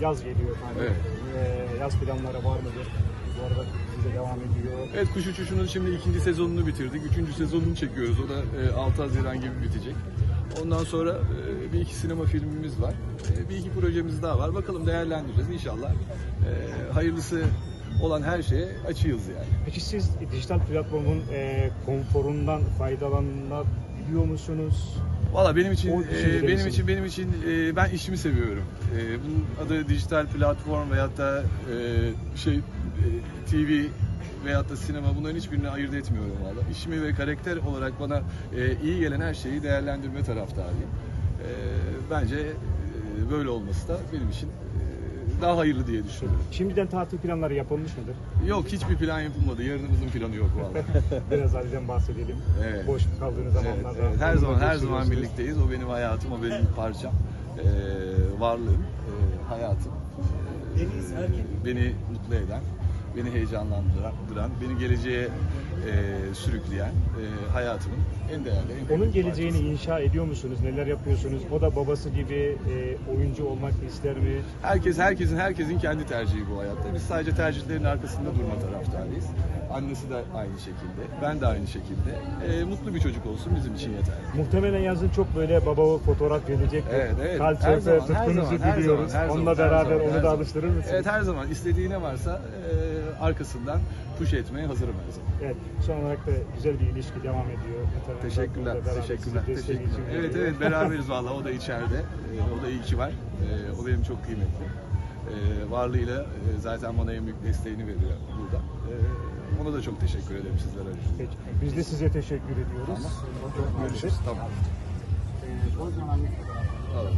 Yaz geliyor efendim. Evet. Ee, yaz planları var mıdır? Bu arada bize devam ediyor. Evet Kuş Uçuşu'nun şimdi ikinci sezonunu bitirdik. Üçüncü sezonunu çekiyoruz. O da e, 6 Haziran gibi bitecek. Ondan sonra e, bir iki sinema filmimiz var. E, bir iki projemiz daha var. Bakalım değerlendireceğiz inşallah. E, hayırlısı olan her şeye açığız yani. Peki siz dijital platformun e, konforundan faydalanabiliyor musunuz? Valla benim için e, benim için benim için e, ben işimi seviyorum. E, bunun adı dijital platform veyahut da e, şey e, TV veyahut da sinema bunların hiçbirini ayırt etmiyorum valla. İşimi ve karakter olarak bana e, iyi gelen her şeyi değerlendirme taraftarıyım. E, bence e, böyle olması da benim için e, daha hayırlı diye düşünüyorum. Şimdiden tatil planları yapılmış mıdır? Yok hiçbir plan yapılmadı. Yarınımızın planı yok valla. Biraz Ali'den bahsedelim. Evet. Boş kaldığınız Evet, zamanlarda. evet. Her onunla zaman her zaman birlikteyiz. O benim hayatım, o benim parçam. Ee, varlığım, e, hayatım. Ee, beni mutlu eden, beni heyecanlandıran, beni geleceğe e, sürükleyen e, hayatımın en değerli, en Onun geleceğini parçası. inşa ediyor musunuz? Neler yapıyorsunuz? O da babası gibi e, oyuncu olmak ister mi? Herkes, herkesin, herkesin kendi tercihi bu hayatta. Biz sadece tercihlerin arkasında durma taraftarıyız. Annesi de aynı şekilde, ben de aynı şekilde. Ee, mutlu bir çocuk olsun bizim için yeter. Muhtemelen yazın çok böyle baba fotoğraf gelecek. Evet, evet. Her zaman, her tutkunuzu zaman, her biliyoruz. zaman, her Onunla zaman, her beraber zaman, onu her da zaman. alıştırır mısınız? Evet her zaman istediği ne varsa e, arkasından push etmeye hazırım her zaman. Evet, son olarak da güzel bir ilişki devam ediyor. Taraftan Teşekkürler, beraber teşekkürler, sizi desteği için teşekkürler. Evet geliyor. evet beraberiz valla o da içeride. E, o da iyi ki var. E, o benim çok kıymetli. E, varlığıyla e, zaten bana en büyük desteğini veriyor burada. E, ona da çok teşekkür ederim sizlere. Peki, biz de size teşekkür ediyoruz. Görüşürüz. Tamam. Ee, Tamam.